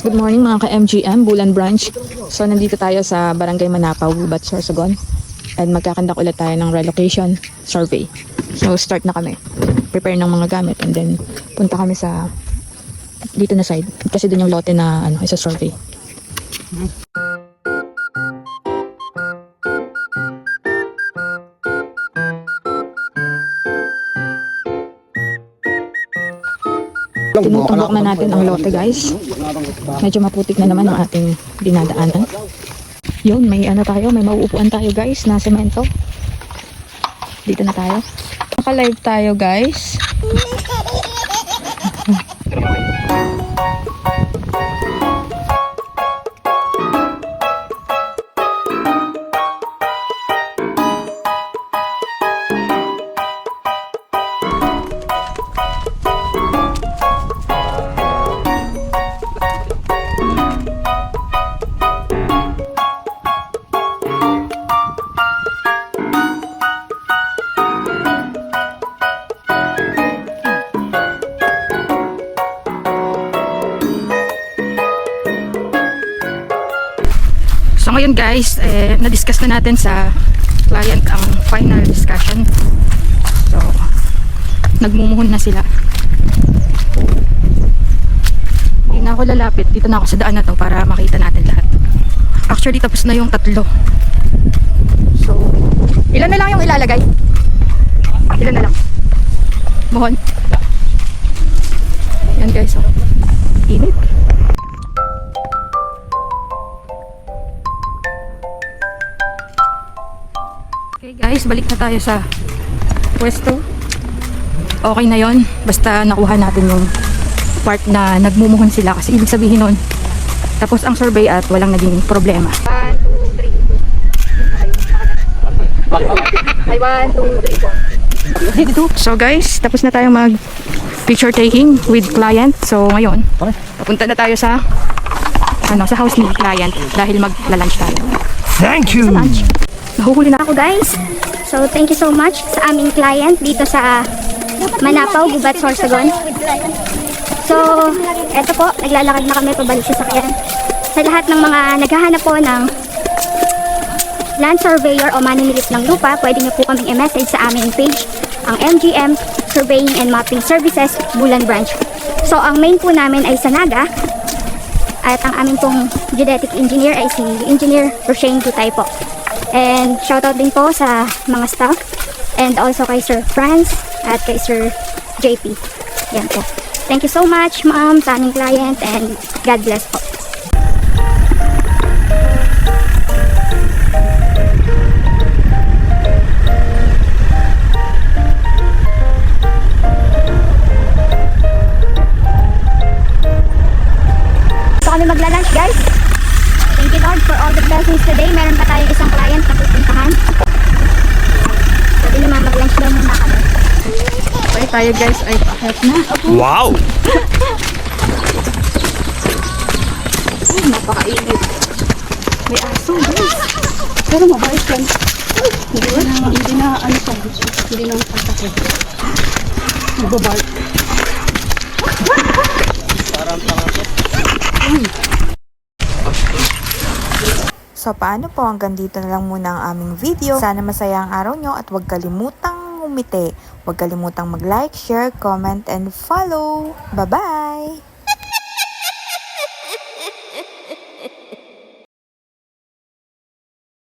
Good morning mga ka-MGM, Bulan Branch. So nandito tayo sa Barangay Manapaw, Gubat, Sorsogon. And magkakandak ulit tayo ng relocation survey. So start na kami. Prepare ng mga gamit and then punta kami sa dito na side. Kasi doon yung lote na ano, isa survey. Tinutumbok na natin ang lote guys. Medyo maputik na naman ang ating dinadaanan. Yun, may ano tayo, may mauupuan tayo guys na semento. Dito na tayo. Naka-live tayo guys. So ngayon guys, eh, na-discuss na natin sa client ang final discussion. So, nagmumuhon na sila. Hindi na ako lalapit. Dito na ako sa daan na to para makita natin lahat. Actually, tapos na yung tatlo. So, ilan na lang yung ilalagay? Ilan na lang? Muhon. Okay guys, balik na tayo sa pwesto. Okay na yon Basta nakuha natin yung part na nagmumuhon sila kasi ibig sabihin nun tapos ang survey at walang naging problema. 1, 2, 3. So guys, tapos na tayo mag picture taking with client. So ngayon, papunta na tayo sa ano, sa house ni client dahil magla-lunch tayo. Thank you. Lunch. Nahuhuli na ako guys. So thank you so much sa aming client dito sa Manapaw, Gubat, Sorsogon. So, eto po, naglalakad na kami pabalik sa sakyan. Sa lahat ng mga naghahanap po ng land surveyor o maninilit ng lupa, pwede niyo po kaming i-message sa aming page, ang MGM Surveying and Mapping Services, Bulan Branch. So, ang main po namin ay sa Naga, at ang aming pong genetic engineer ay si Engineer Roshane Gutay po. And shoutout din po sa mga staff and also kay Sir Franz at kay Sir JP. Yan po. Thank you so much, ma'am, sa aming client and God bless po. Tayong isang client na pupuntahan. Pwede naman mag-lunch daw muna kami. Okay tayo guys ay pahet na. Wow. Ay, napakainit. May aso guys. Pero mabait yan. Hindi na, hindi na ano pa. Hindi na patakot. Nagbabark. So paano po hanggang dito na lang muna ang aming video. Sana masaya ang araw nyo at huwag kalimutang umiti. Huwag kalimutang mag-like, share, comment, and follow. Bye-bye!